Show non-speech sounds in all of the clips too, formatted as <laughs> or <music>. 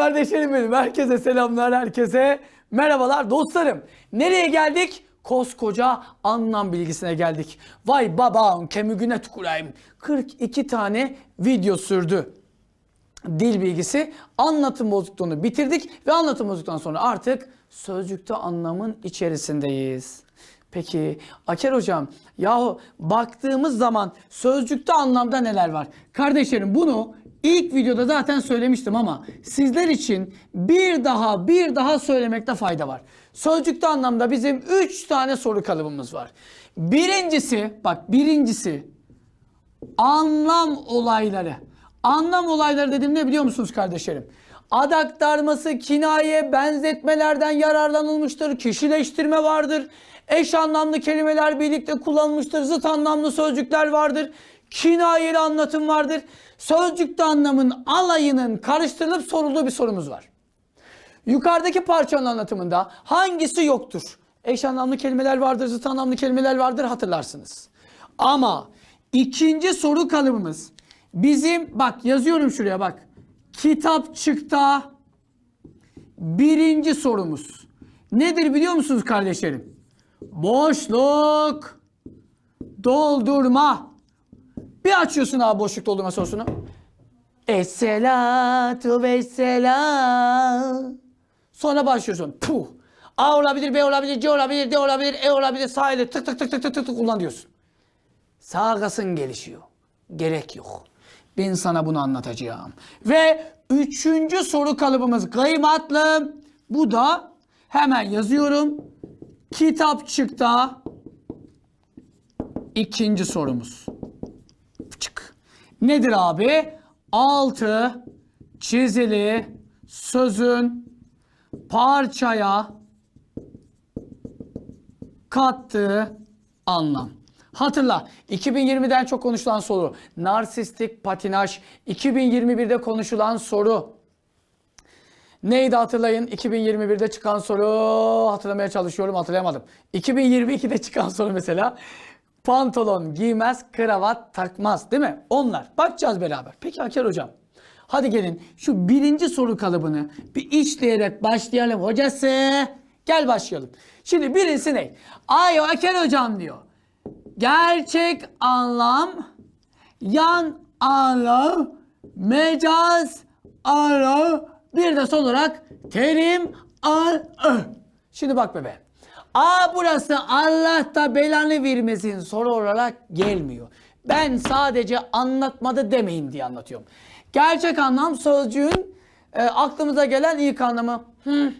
kardeşlerim benim. Herkese selamlar, herkese merhabalar dostlarım. Nereye geldik? Koskoca anlam bilgisine geldik. Vay babam kemigüne tüküreyim. 42 tane video sürdü. Dil bilgisi anlatım bozukluğunu bitirdik ve anlatım bozukluğundan sonra artık sözcükte anlamın içerisindeyiz. Peki Aker hocam yahu baktığımız zaman sözcükte anlamda neler var? Kardeşlerim bunu ilk videoda zaten söylemiştim ama sizler için bir daha bir daha söylemekte fayda var. Sözcükte anlamda bizim 3 tane soru kalıbımız var. Birincisi bak birincisi anlam olayları. Anlam olayları dedim ne biliyor musunuz kardeşlerim? Ad aktarması, kinaye, benzetmelerden yararlanılmıştır. Kişileştirme vardır. Eş anlamlı kelimeler birlikte kullanılmıştır. Zıt anlamlı sözcükler vardır. Kinayeli anlatım vardır. Sözcükte anlamın alayının karıştırılıp sorulduğu bir sorumuz var. Yukarıdaki parçanın anlatımında hangisi yoktur? Eş anlamlı kelimeler vardır, zıt anlamlı kelimeler vardır hatırlarsınız. Ama ikinci soru kalıbımız bizim bak yazıyorum şuraya bak. Kitapçıkta birinci sorumuz. Nedir biliyor musunuz kardeşlerim? Boşluk doldurma. Bir açıyorsun abi boşluk doldurma sorusunu. Esselatu vesselam. Sonra başlıyorsun. Puh. A olabilir, B olabilir, C olabilir, D olabilir, E olabilir, sahili tık tık tık tık tık tık tık kullan diyorsun. Sağgasın gelişiyor. Gerek yok. Ben sana bunu anlatacağım. Ve üçüncü soru kalıbımız kıymatlı. Bu da hemen yazıyorum. Kitapçıkta ikinci sorumuz. Nedir abi? Altı çizili sözün parçaya kattığı anlam. Hatırla 2020'den çok konuşulan soru. Narsistik patinaj. 2021'de konuşulan soru. Neydi hatırlayın? 2021'de çıkan soru hatırlamaya çalışıyorum hatırlayamadım. 2022'de çıkan soru mesela pantolon giymez, kravat takmaz değil mi? Onlar. Bakacağız beraber. Peki Haker hocam. Hadi gelin şu birinci soru kalıbını bir işleyerek başlayalım hocası. Gel başlayalım. Şimdi birincisi ne? Ay Haker hocam diyor. Gerçek anlam, yan anlam, mecaz anlam, bir de son olarak terim an. Şimdi bak bebe. A burası Allah da belanı vermesin soru olarak gelmiyor. Ben sadece anlatmadı demeyin diye anlatıyorum. Gerçek anlam sözcüğün e, aklımıza gelen ilk anlamı. Hı.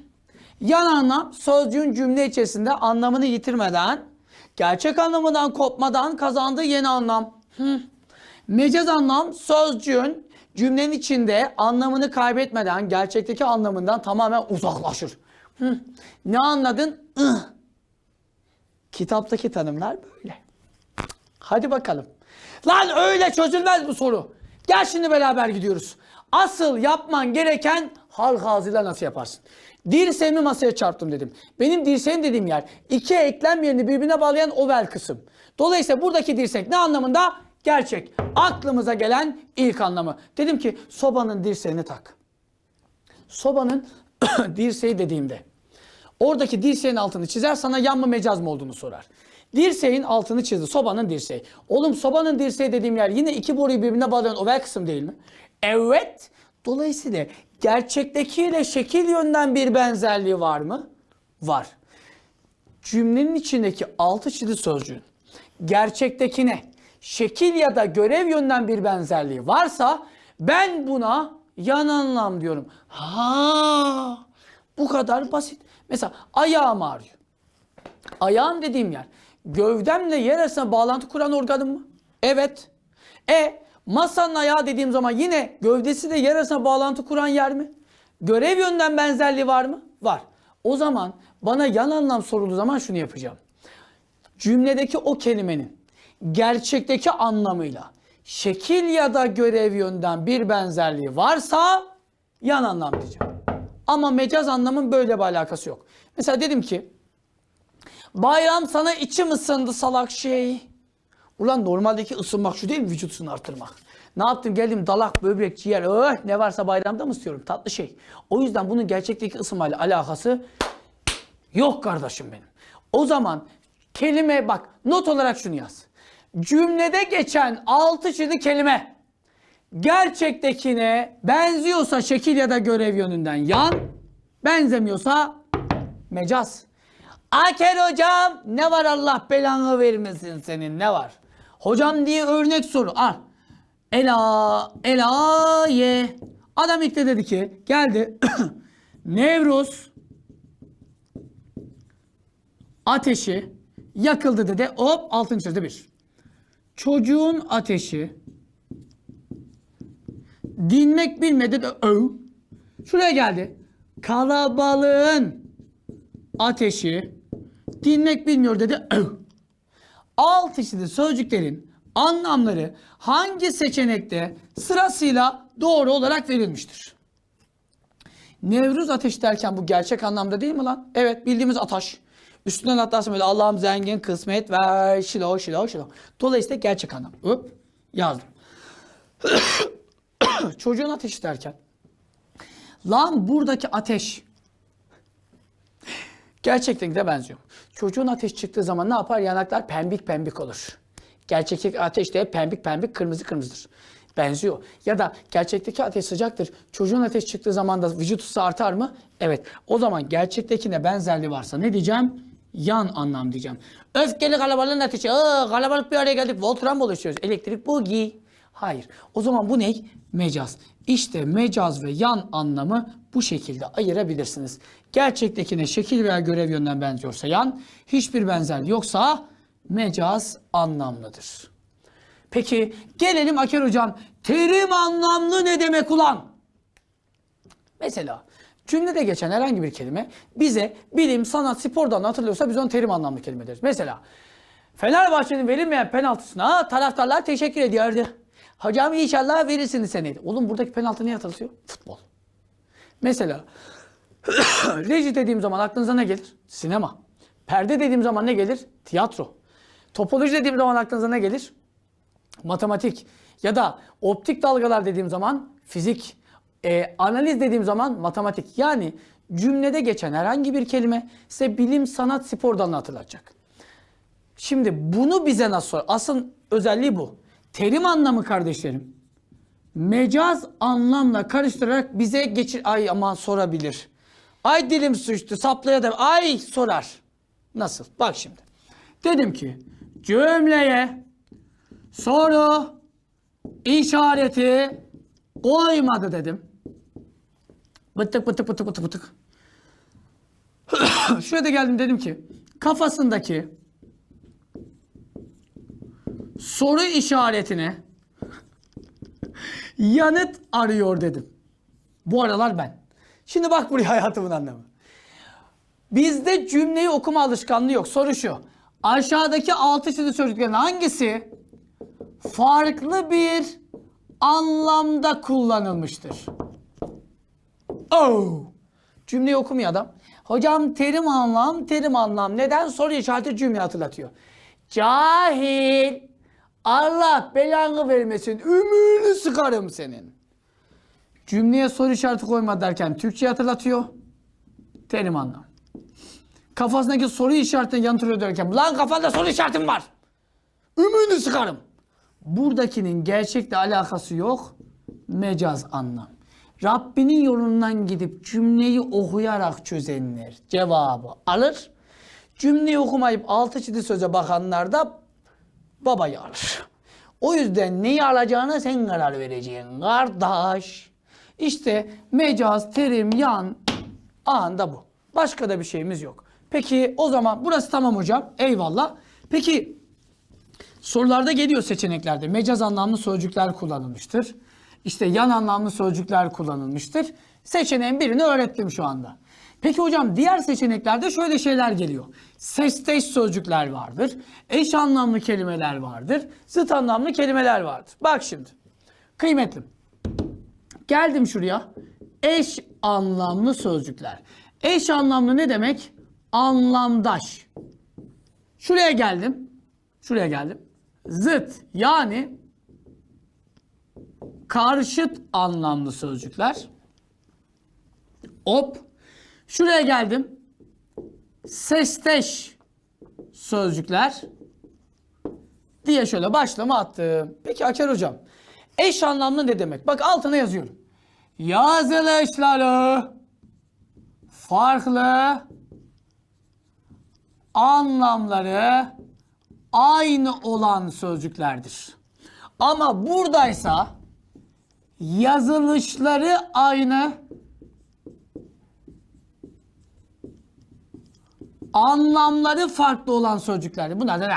Yan anlam sözcüğün cümle içerisinde anlamını yitirmeden, gerçek anlamından kopmadan kazandığı yeni anlam. Hı. Mecaz anlam sözcüğün cümlenin içinde anlamını kaybetmeden gerçekteki anlamından tamamen uzaklaşır. Hı. Ne anladın? Ih. Kitaptaki tanımlar böyle. Hadi bakalım. Lan öyle çözülmez bu soru. Gel şimdi beraber gidiyoruz. Asıl yapman gereken halk ağzıyla nasıl yaparsın? Dirseğimi masaya çarptım dedim. Benim dirseğim dediğim yer iki eklem yerini birbirine bağlayan oval kısım. Dolayısıyla buradaki dirsek ne anlamında? Gerçek. Aklımıza gelen ilk anlamı. Dedim ki sobanın dirseğini tak. Sobanın <coughs> dirseği dediğimde Oradaki dirseğin altını çizer sana yan mı mecaz mı olduğunu sorar. Dirseğin altını çizdi. Sobanın dirseği. Oğlum sobanın dirseği dediğim yer yine iki boruyu birbirine bağlayan oval kısım değil mi? Evet. Dolayısıyla gerçektekiyle şekil yönden bir benzerliği var mı? Var. Cümlenin içindeki altı çizili sözcüğün gerçektekine şekil ya da görev yönden bir benzerliği varsa ben buna yan anlam diyorum. Ha, bu kadar basit. Mesela ayağım ağrıyor. Ayağım dediğim yer gövdemle yer arasında bağlantı kuran organım mı? Evet. E masanın ayağı dediğim zaman yine gövdesi de yer arasında bağlantı kuran yer mi? Görev yönden benzerliği var mı? Var. O zaman bana yan anlam sorulduğu zaman şunu yapacağım. Cümledeki o kelimenin gerçekteki anlamıyla şekil ya da görev yönden bir benzerliği varsa yan anlam diyeceğim. Ama mecaz anlamın böyle bir alakası yok. Mesela dedim ki bayram sana içim ısındı salak şey. Ulan normaldeki ısınmak şu değil mi vücut ısını artırmak. Ne yaptım geldim dalak, böbrek, ciğer, öh ne varsa bayramda mı istiyorum? Tatlı şey. O yüzden bunun gerçekteki ısınmayla alakası yok kardeşim benim. O zaman kelime bak not olarak şunu yaz. Cümlede geçen altı çizili kelime gerçektekine benziyorsa şekil ya da görev yönünden yan, benzemiyorsa mecaz. Aker hocam ne var Allah belanı vermesin senin ne var? Hocam diye örnek soru al. Ela, ela ye. Adam ilk de dedi ki geldi. <clears throat> Nevruz ateşi yakıldı dedi. Hop altın çizdi bir. Çocuğun ateşi dinmek bilmedi de öv. Şuraya geldi. Kalabalığın ateşi dinmek bilmiyor dedi. Öv. Alt içinde sözcüklerin anlamları hangi seçenekte sırasıyla doğru olarak verilmiştir? Nevruz ateşi derken bu gerçek anlamda değil mi lan? Evet bildiğimiz ateş. Üstünden atlarsın böyle Allah'ım zengin kısmet ver şilo şilo şilo. Dolayısıyla gerçek anlam. Hop yazdım. Çocuğun ateşi derken. Lan buradaki ateş gerçekten de benziyor. Çocuğun ateş çıktığı zaman ne yapar? Yanaklar pembik pembik olur. Gerçekteki ateş de pembik pembik kırmızı kırmızıdır. Benziyor. Ya da gerçekteki ateş sıcaktır. Çocuğun ateş çıktığı zaman da vücut ısı artar mı? Evet. O zaman gerçektekine benzerliği varsa ne diyeceğim? Yan anlam diyeceğim. Öfkeli kalabalığın ateşi. Aa, kalabalık bir araya geldik. Voltran oluşturuyoruz. Elektrik bugi. Hayır. O zaman bu ne? Mecaz. İşte mecaz ve yan anlamı bu şekilde ayırabilirsiniz. Gerçektekine şekil veya görev yönden benziyorsa yan, hiçbir benzerliği yoksa mecaz anlamlıdır. Peki gelelim Aker hocam. Terim anlamlı ne demek ulan? Mesela cümlede geçen herhangi bir kelime bize bilim, sanat, spordan hatırlıyorsa biz onu terim anlamlı kelime deriz. Mesela Fenerbahçe'nin verilmeyen penaltısına taraftarlar teşekkür ediyordu. Hocam inşallah verirsiniz seneye. Oğlum buradaki penaltı ne hatırlatıyor? Futbol. Mesela <coughs> reji dediğim zaman aklınıza ne gelir? Sinema. Perde dediğim zaman ne gelir? Tiyatro. Topoloji dediğim zaman aklınıza ne gelir? Matematik. Ya da optik dalgalar dediğim zaman fizik. E, analiz dediğim zaman matematik. Yani cümlede geçen herhangi bir kelime size bilim, sanat, spor hatırlatacak. Şimdi bunu bize nasıl? Asıl özelliği bu. Terim anlamı kardeşlerim. Mecaz anlamla karıştırarak bize geçir... Ay aman sorabilir. Ay dilim suçtu saplaya da... Ay sorar. Nasıl? Bak şimdi. Dedim ki cümleye soru işareti koymadı dedim. Bıtık bıtık bıtık bıtık bıtık. <coughs> Şuraya da geldim dedim ki kafasındaki soru işaretine yanıt arıyor dedim. Bu aralar ben. Şimdi bak buraya hayatımın anlamı. Bizde cümleyi okuma alışkanlığı yok. Soru şu. Aşağıdaki altı çizili sözcüklerin hangisi farklı bir anlamda kullanılmıştır? Oh! Cümleyi okumuyor adam. Hocam terim anlam, terim anlam. Neden? Soru işareti cümle hatırlatıyor. Cahil. Allah belanı vermesin. Ümüğünü sıkarım senin. Cümleye soru işareti koyma derken Türkçe hatırlatıyor. Terim anlam. Kafasındaki soru işaretine yanıt arıyor derken lan kafanda soru işaretim var. Ümüğünü sıkarım. Buradakinin gerçekle alakası yok. Mecaz anlam. Rabbinin yolundan gidip cümleyi okuyarak çözenler cevabı alır. Cümleyi okumayıp altı çizili söze bakanlar da babayı alır. O yüzden neyi alacağına sen karar vereceksin kardeş. İşte mecaz, terim, yan anında bu. Başka da bir şeyimiz yok. Peki o zaman burası tamam hocam. Eyvallah. Peki sorularda geliyor seçeneklerde. Mecaz anlamlı sözcükler kullanılmıştır. İşte yan anlamlı sözcükler kullanılmıştır. Seçeneğin birini öğrettim şu anda. Peki hocam diğer seçeneklerde şöyle şeyler geliyor. Sesteş sözcükler vardır. Eş anlamlı kelimeler vardır. Zıt anlamlı kelimeler vardır. Bak şimdi. Kıymetlim. Geldim şuraya. Eş anlamlı sözcükler. Eş anlamlı ne demek? Anlamdaş. Şuraya geldim. Şuraya geldim. Zıt yani karşıt anlamlı sözcükler. Hop. Şuraya geldim. Sesteş sözcükler diye şöyle başlama attım. Peki Aker hocam eş anlamlı ne demek? Bak altına yazıyorum. Yazılışları farklı anlamları aynı olan sözcüklerdir. Ama buradaysa yazılışları aynı anlamları farklı olan sözcüklerdir. Bunlar da e,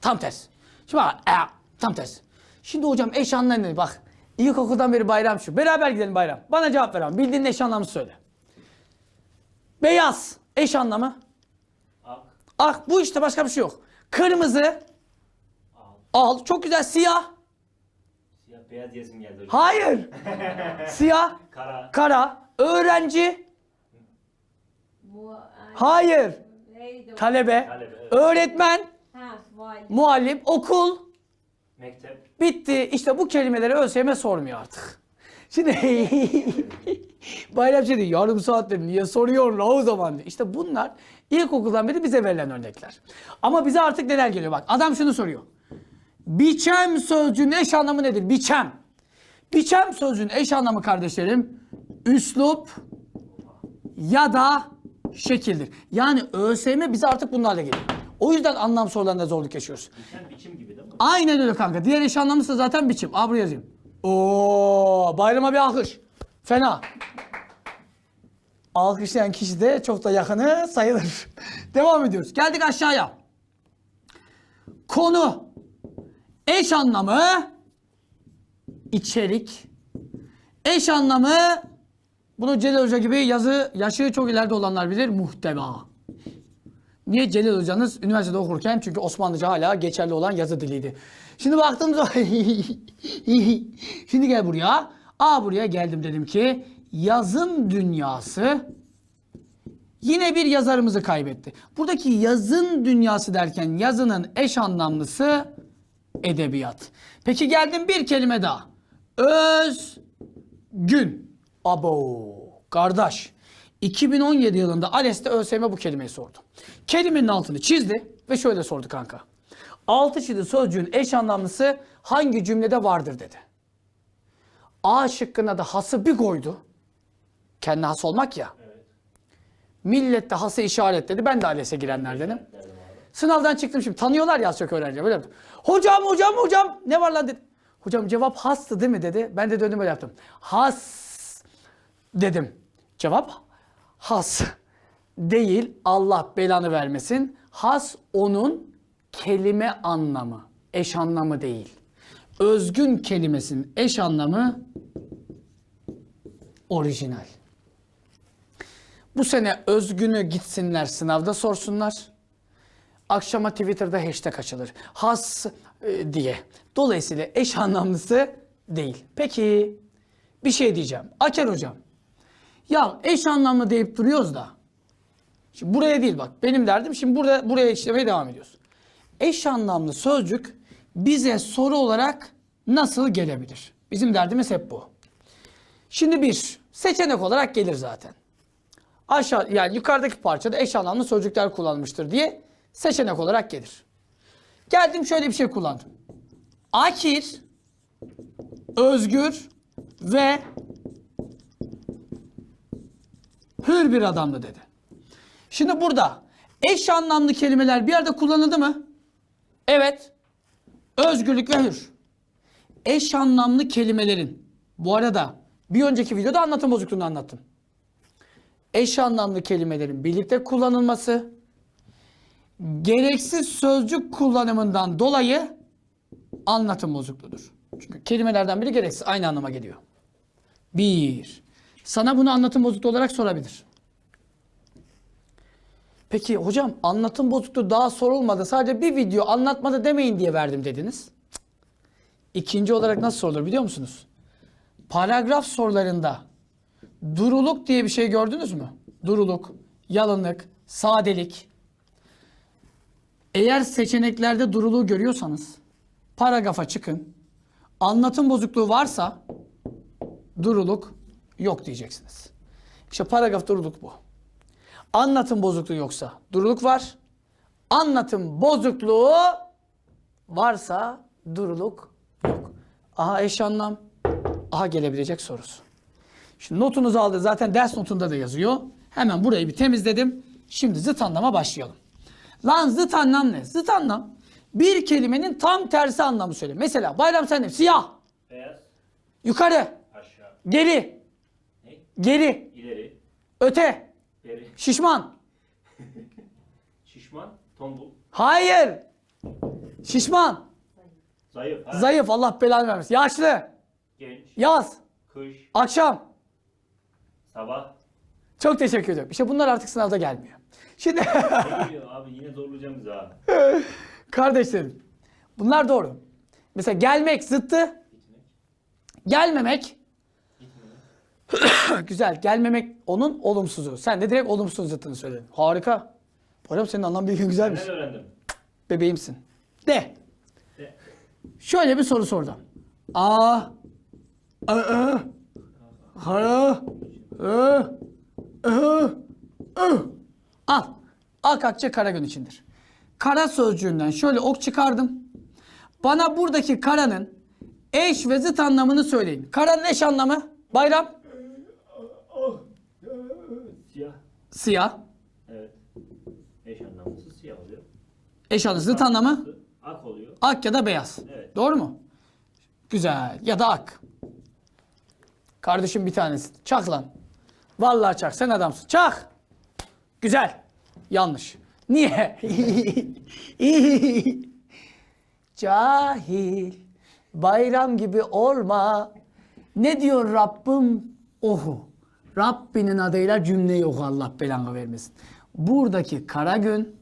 tam ters. Şimdi bak e, tam ters. Şimdi hocam eş anlamı ne? Bak ilkokuldan beri bayram şu. Beraber gidelim bayram. Bana cevap ver abi. Bildiğin eş anlamı söyle. Beyaz eş anlamı. Ak, Ah bu işte başka bir şey yok. Kırmızı. al. Al. Çok güzel. Siyah. Siyah beyaz yesim geldi hocam. Hayır. <laughs> Siyah. Kara. Kara. Öğrenci. Hayır. neydi o? Talebe. Talebe, evet. Öğretmen. Ha, vay. Muallim. Okul. Mektep. Bitti. İşte bu kelimeleri ÖSYM sormuyor artık. Şimdi <laughs> Bayram şey diyor, yarım saattir niye soruyor la o zaman diyor. İşte bunlar ilkokuldan beri bize verilen örnekler. Ama bize artık neler geliyor bak. Adam şunu soruyor. Biçem sözcüğün eş anlamı nedir? Biçem. Biçem sözcüğün eş anlamı kardeşlerim üslup ya da şekildir. Yani ÖSYM bize artık bunlarla geliyor. O yüzden anlam sorularında zorluk yaşıyoruz. Biçim biçim gibi değil mi? Aynen öyle kanka. Diğer eş anlamlısı zaten biçim. Aa buraya yazayım. Oo, bayrama bir alkış. Fena. Alkışlayan kişi de çok da yakını sayılır. <laughs> Devam ediyoruz. Geldik aşağıya. Konu. Eş anlamı içerik. Eş anlamı bunu Celal Hoca gibi yazı yaşı çok ileride olanlar bilir. Muhteva. Niye Celal hocanız üniversitede okurken? Çünkü Osmanlıca hala geçerli olan yazı diliydi. Şimdi zaman <laughs> şimdi gel buraya. Aa buraya geldim dedim ki yazın dünyası yine bir yazarımızı kaybetti. Buradaki yazın dünyası derken yazının eş anlamlısı edebiyat. Peki geldim bir kelime daha. Özgün. Abo. Kardeş. 2017 yılında ALES'te ÖSYM bu kelimeyi sordu. Kelimenin altını çizdi ve şöyle sordu kanka. Altı çizili sözcüğün eş anlamlısı hangi cümlede vardır dedi. A şıkkına da hası bir koydu. Kendine has olmak ya. Millet de hası işaretledi. Ben de ALES'e girenlerdenim. Sınavdan çıktım şimdi. Tanıyorlar ya az çok öğrenci. Böyle yaptım. Hocam hocam hocam ne var lan dedi. Hocam cevap hastı değil mi dedi. Ben de döndüm böyle yaptım. Has dedim. Cevap has değil Allah belanı vermesin. Has onun kelime anlamı, eş anlamı değil. Özgün kelimesinin eş anlamı orijinal. Bu sene özgünü gitsinler sınavda sorsunlar. Akşama Twitter'da hashtag açılır. Has e, diye. Dolayısıyla eş anlamlısı değil. Peki bir şey diyeceğim. Aker hocam. Ya eş anlamlı deyip duruyoruz da. Şimdi buraya değil bak. Benim derdim şimdi burada buraya işlemeye devam ediyoruz. Eş anlamlı sözcük bize soru olarak nasıl gelebilir? Bizim derdimiz hep bu. Şimdi bir seçenek olarak gelir zaten. Aşağı yani yukarıdaki parçada eş anlamlı sözcükler kullanılmıştır diye seçenek olarak gelir. Geldim şöyle bir şey kullandım. Akir, özgür ve hür bir adamdı dedi. Şimdi burada eş anlamlı kelimeler bir yerde kullanıldı mı? Evet. Özgürlük ve hür. Eş anlamlı kelimelerin bu arada bir önceki videoda anlatım bozukluğunu anlattım. Eş anlamlı kelimelerin birlikte kullanılması gereksiz sözcük kullanımından dolayı anlatım bozukluğudur. Çünkü kelimelerden biri gereksiz aynı anlama geliyor. Bir. Sana bunu anlatım bozukluğu olarak sorabilir. Peki hocam anlatım bozukluğu daha sorulmadı. Sadece bir video anlatmadı demeyin diye verdim dediniz. İkinci olarak nasıl sorulur biliyor musunuz? Paragraf sorularında duruluk diye bir şey gördünüz mü? Duruluk, yalınlık, sadelik. Eğer seçeneklerde duruluğu görüyorsanız paragrafa çıkın. Anlatım bozukluğu varsa duruluk yok diyeceksiniz. İşte paragraf duruluk bu. Anlatım bozukluğu yoksa duruluk var. Anlatım bozukluğu varsa duruluk yok. Aha eş anlam. Aha gelebilecek sorusu. Şimdi notunuzu aldı. Zaten ders notunda da yazıyor. Hemen burayı bir temizledim. Şimdi zıt anlama başlayalım. Lan zıt anlam ne? Zıt anlam bir kelimenin tam tersi anlamı söyle. Mesela bayram sende siyah, Beyaz. yukarı, Aşağı. geri? Geri, İleri. öte, Beri. şişman. <laughs> Şişman. Tombul. Hayır. Şişman, Zayıf. Ha? zayıf Allah belanı vermesin. Yaşlı, Genç. yaz, Kış. akşam. Sabah. Çok teşekkür ediyorum. İşte bunlar artık sınavda gelmiyor. Şimdi Ne <laughs> geliyor abi yine zorlayacağım bizi ha. kardeşlerim bunlar doğru. Mesela gelmek zıttı, Gitmek. gelmemek. <coughs> Güzel. Gelmemek onun olumsuzu. Sen de direkt olumsuz zıttını söyledin. Harika. Hocam senin anlam bilgin güzelmiş. Ben öğrendim. Bebeğimsin. De. De. Şöyle bir soru sordum. A. A. A. Hara. Ö. Ö. Ö. Al. Akakçe kara gün içindir. Kara sözcüğünden şöyle ok çıkardım. Bana buradaki karanın eş ve zıt anlamını söyleyin. Karanın eş anlamı bayram, Siyah. siyah. Evet. Eş anlamlısı siyah oluyor. Eş anlamı, zıt anlamı Ak oluyor. ak ya da beyaz. Evet. Doğru mu? Güzel. Ya da ak. Kardeşim bir tanesi. Çak lan. Vallahi çak. Sen adamsın. Çak. Güzel. Yanlış. Niye? <laughs> Cahil. Bayram gibi olma. Ne diyor Rabbim? Ohu. Rabbinin adıyla cümle yok Allah belanı vermesin. Buradaki kara gün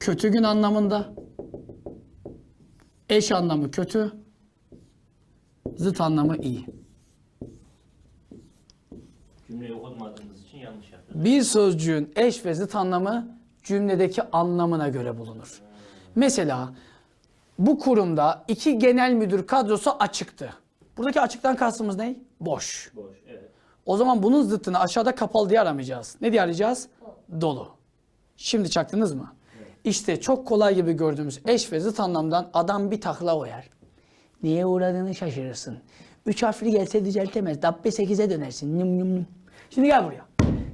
kötü gün anlamında. Eş anlamı kötü. Zıt anlamı iyi. Cümleyi okumadığımız için yanlış yaptım. Bir sözcüğün eş ve zıt anlamı cümledeki anlamına göre bulunur. Mesela bu kurumda iki genel müdür kadrosu açıktı. Buradaki açıktan kastımız ne? Boş. Boş. Evet. O zaman bunun zıttını aşağıda kapalı diye aramayacağız. Ne diye arayacağız? Dolu. Şimdi çaktınız mı? İşte çok kolay gibi gördüğümüz eş ve zıt anlamdan adam bir takla oyar. Niye uğradığını şaşırırsın. Üç harfli gelse düzeltemez. Dabbe sekize dönersin. Nüm nüm nüm. Şimdi gel buraya.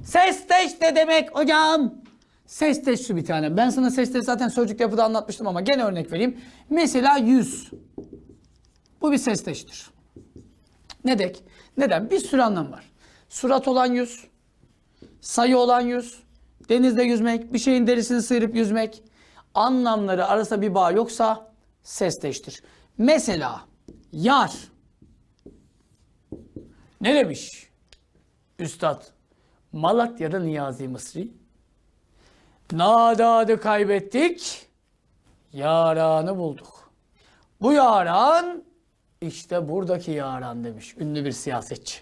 Ses teş ne demek hocam? Ses teş şu bir tane. Ben sana ses teş zaten sözcük yapıda anlatmıştım ama gene örnek vereyim. Mesela yüz. Bu bir ses teştir. Ne dek? Neden? Bir sürü anlam var. Surat olan yüz, sayı olan yüz, denizde yüzmek, bir şeyin derisini sıyırıp yüzmek. Anlamları arasında bir bağ yoksa sesleştir. Mesela yar. Ne demiş? Üstad Malatya'da Niyazi Mısri. Nadadı kaybettik, yaranı bulduk. Bu yaran işte buradaki yaran demiş ünlü bir siyasetçi.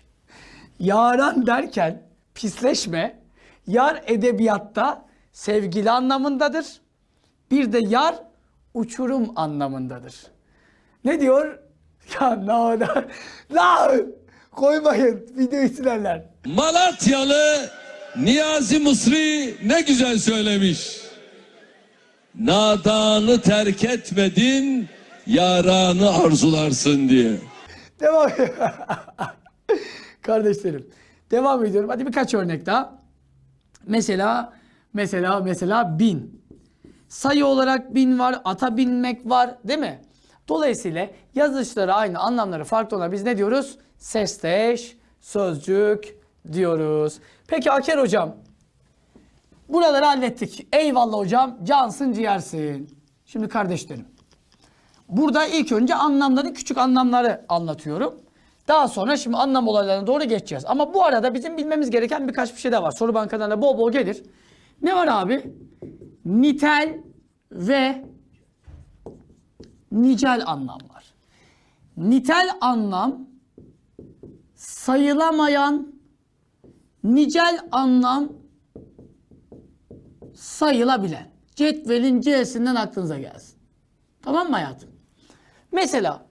Yaran derken pisleşme, yar edebiyatta sevgili anlamındadır. Bir de yar uçurum anlamındadır. Ne diyor? <laughs> Ya nada. Lan! Koymayın. Videoyu silerler. Malatyalı Niyazi Mısri ne güzel söylemiş. Nadanı terk etmedin, yaranı arzularsın diye. Devam <laughs> Kardeşlerim. Devam ediyorum. Hadi birkaç örnek daha. Mesela mesela mesela bin. Sayı olarak bin var, ata binmek var, değil mi? Dolayısıyla yazışları aynı, anlamları farklı olan biz ne diyoruz? Sesteş, sözcük diyoruz. Peki Aker hocam. Buraları hallettik. Eyvallah hocam. Cansın ciğersin. Şimdi kardeşlerim. Burada ilk önce anlamların küçük anlamları anlatıyorum. Daha sonra şimdi anlam olaylarına doğru geçeceğiz. Ama bu arada bizim bilmemiz gereken birkaç bir şey de var. Soru bankadan da bol bol gelir. Ne var abi? Nitel ve nicel anlam var. Nitel anlam sayılamayan nicel anlam sayılabilen. Cetvelin C'sinden aklınıza gelsin. Tamam mı hayatım? Mesela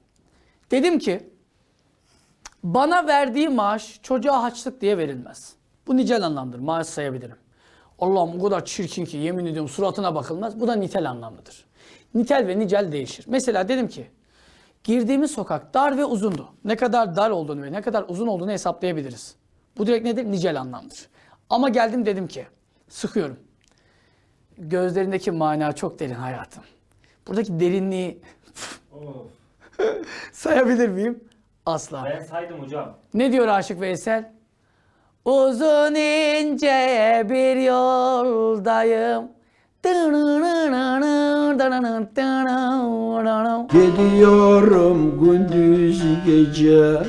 dedim ki bana verdiği maaş çocuğa haçlık diye verilmez. Bu nicel anlamdır. Maaş sayabilirim. Allah'ım o kadar çirkin ki yemin ediyorum suratına bakılmaz. Bu da nitel anlamlıdır. Nitel ve nicel değişir. Mesela dedim ki girdiğimiz sokak dar ve uzundu. Ne kadar dar olduğunu ve ne kadar uzun olduğunu hesaplayabiliriz. Bu direkt nedir? Nicel anlamdır. Ama geldim dedim ki sıkıyorum. Gözlerindeki mana çok derin hayatım. Buradaki derinliği <laughs> sayabilir miyim? Asla. Ben saydım hocam. Ne diyor Aşık Veysel? Uzun ince bir yoldayım. Gidiyorum gündüz gece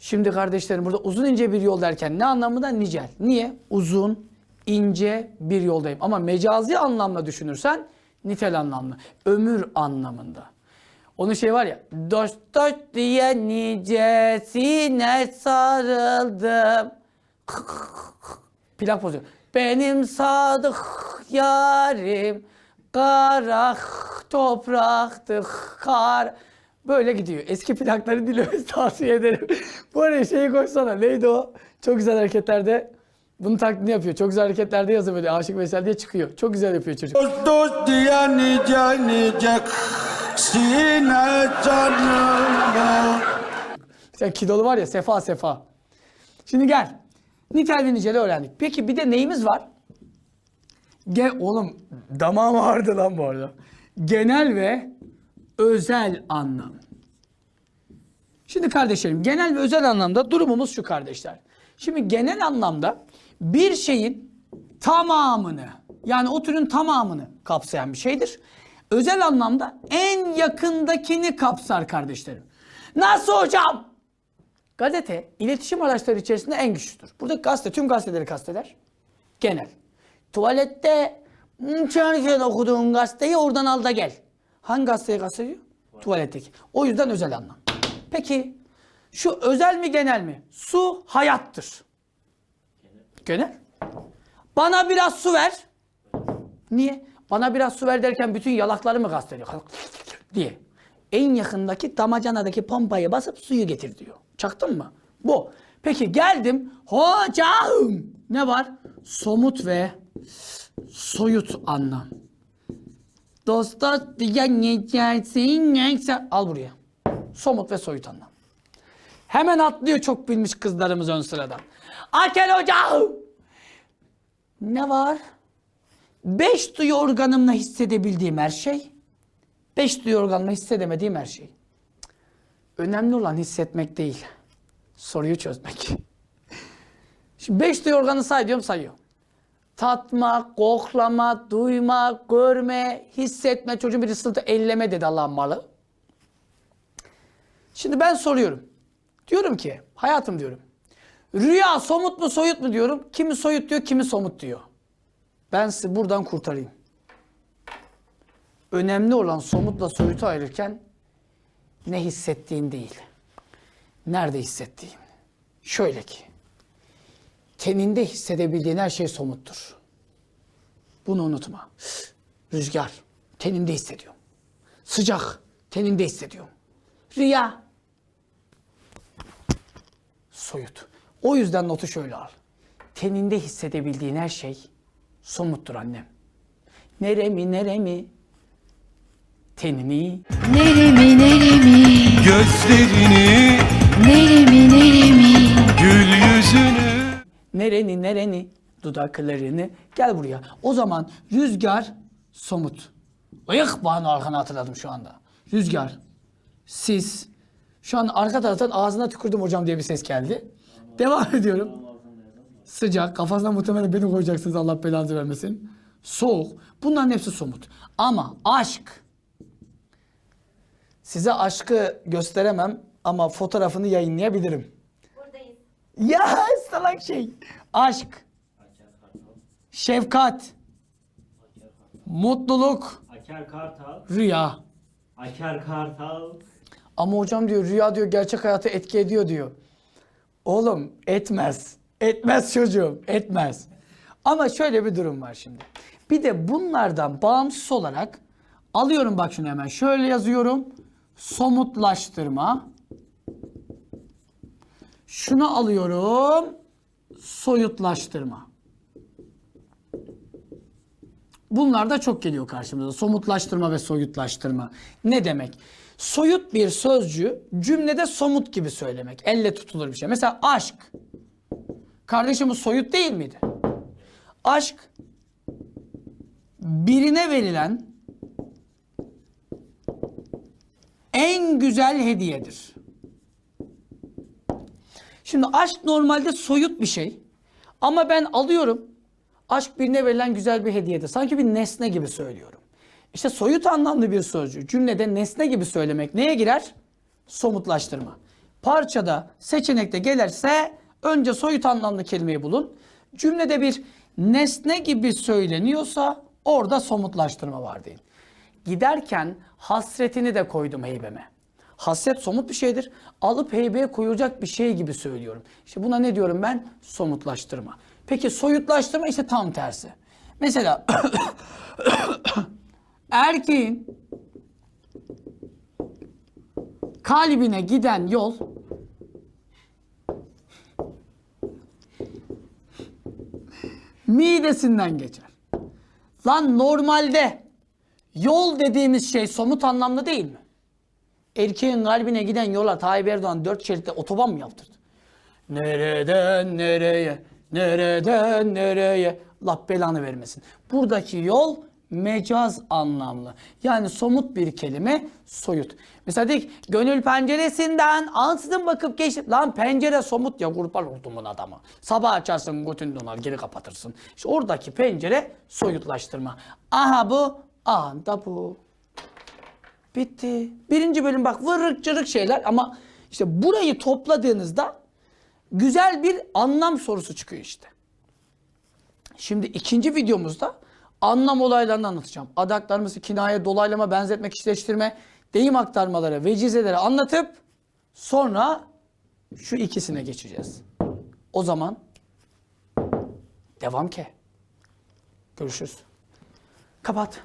Şimdi kardeşlerim burada uzun ince bir yol derken ne anlamında? Nicel. Niye? Uzun, ince bir yoldayım. Ama mecazi anlamda düşünürsen nitel anlamlı. Ömür anlamında. Onun şey var ya. Dost dost diye nicesine sarıldım. Plak bozuyor. Benim sadık yarim kara topraktı kar. Böyle gidiyor. Eski plakları dinlemesi tavsiye ederim. Bu araya şeyi koysana. Neydi o? Çok güzel hareketlerde bunu taklidini yapıyor. Çok güzel hareketlerde yazıyor böyle. Aşık Veysel diye çıkıyor. Çok güzel yapıyor çocuk. Dost dost diye nice nice Sine canım Sen kilolu var ya sefa sefa. Şimdi gel. Nitel ve niceli öğrendik. Peki bir de neyimiz var? Ge oğlum damağım ağrıdı lan bu arada. Genel ve özel anlam. Şimdi kardeşlerim genel ve özel anlamda durumumuz şu kardeşler. Şimdi genel anlamda bir şeyin tamamını yani o türün tamamını kapsayan bir şeydir. Özel anlamda en yakındakini kapsar kardeşlerim. Nasıl hocam? Gazete iletişim araçları içerisinde en güçlüdür. Burada gazete tüm gazeteleri kasteder. Genel. Tuvalette hmm, çarşıda okuduğun gazeteyi oradan al da gel. Hangi gazeteyi kastediyor? Tuvaletteki. O yüzden özel anlam. Peki şu özel mi genel mi? Su hayattır. Genel. Bana biraz su ver. Niye? Bana biraz su ver derken bütün yalakları mı kastediyor? diye. En yakındaki damacanadaki pompayı basıp suyu getir diyor. Çaktın mı? Bu. Peki geldim. Hocam. Ne var? Somut ve soyut anlam. Dost dost diye geçersin neyse. Al buraya. Somut ve soyut anlam. Hemen atlıyor çok bilmiş kızlarımız ön sıradan. Akel hocam. Ne var? Beş duyu organımla hissedebildiğim her şey. Beş duyu organımla hissedemediğim her şey. Önemli olan hissetmek değil. Soruyu çözmek. Şimdi beş duyu organı say diyorum sayıyor. Tatma, koklama, duyma, görme, hissetme. Çocuğun bir sınıfta elleme dedi Allah'ın malı. Şimdi ben soruyorum. Diyorum ki hayatım diyorum. Rüya somut mu soyut mu diyorum. Kimi soyut diyor kimi somut diyor. Ben sizi buradan kurtarayım. Önemli olan somutla soyutu ayırırken ne hissettiğin değil. Nerede hissettiğin. Şöyle ki. Teninde hissedebildiğin her şey somuttur. Bunu unutma. Rüzgar. Tenimde hissediyorum. Sıcak. Tenimde hissediyorum. Rüya. Soyut. O yüzden notu şöyle al. Teninde hissedebildiğin her şey somuttur annem. Neremi neremi tenini Neremi neremi, Gözlerini neremi neremi, Gül yüzünü nereni nereni dudaklarını gel buraya. O zaman rüzgar somut. Ayık Banu Alkan'ı hatırladım şu anda. Rüzgar, sis. Şu an arka taraftan ağzına tükürdüm hocam diye bir ses geldi. Devam ediyorum. Sıcak. Kafasına muhtemelen beni koyacaksınız Allah belanızı vermesin. Soğuk. Bunların hepsi somut. Ama aşk. Size aşkı gösteremem ama fotoğrafını yayınlayabilirim. Buradayız. Ya salak şey. Aşk, şefkat, mutluluk, Aker Kartal. rüya. Aker Kartal. Ama hocam diyor rüya diyor gerçek hayata etki ediyor diyor. Oğlum etmez. Etmez çocuğum. Etmez. Ama şöyle bir durum var şimdi. Bir de bunlardan bağımsız olarak Alıyorum bak şunu hemen. Şöyle yazıyorum. Somutlaştırma. Şunu alıyorum. Soyutlaştırma. Bunlar da çok geliyor karşımıza. Somutlaştırma ve soyutlaştırma. Ne demek? Soyut bir sözcüğü cümlede somut gibi söylemek. Elle tutulur bir şey. Mesela aşk. Kardeşimiz soyut değil miydi? Aşk birine verilen en güzel hediyedir. Şimdi aşk normalde soyut bir şey. Ama ben alıyorum. Aşk birine verilen güzel bir hediyedir. Sanki bir nesne gibi söylüyorum. İşte soyut anlamlı bir sözcüğü cümlede nesne gibi söylemek neye girer? Somutlaştırma. Parçada, seçenekte gelirse önce soyut anlamlı kelimeyi bulun. Cümlede bir nesne gibi söyleniyorsa orada somutlaştırma var değil. Giderken hasretini de koydum heybeme. Hasret somut bir şeydir. Alıp heybeye koyulacak bir şey gibi söylüyorum. İşte buna ne diyorum ben? Somutlaştırma. Peki soyutlaştırma ise tam tersi. Mesela <coughs> <coughs> erkeğin kalbine giden yol midesinden geçer. Lan normalde yol dediğimiz şey somut anlamda değil mi? Erkeğin kalbine giden yola Tayyip Erdoğan dört şeritte otoban mı yaptırdı? Nereden nereye, nereden nereye? Allah belanı vermesin. Buradaki yol mecaz anlamlı. Yani somut bir kelime soyut. Mesela dedik gönül penceresinden ansızın bakıp geçti. Lan pencere somut ya kurban olduğumun adamı. Sabah açarsın götün donar geri kapatırsın. İşte oradaki pencere soyutlaştırma. Aha bu, aha da bu. Bitti. Birinci bölüm bak vırık cırık şeyler ama işte burayı topladığınızda güzel bir anlam sorusu çıkıyor işte. Şimdi ikinci videomuzda anlam olaylarını anlatacağım. Adaklarımızı kinaye, dolaylama, benzetme, kişileştirme, deyim aktarmaları, vecizeleri anlatıp sonra şu ikisine geçeceğiz. O zaman devam ke. Görüşürüz. Kapat.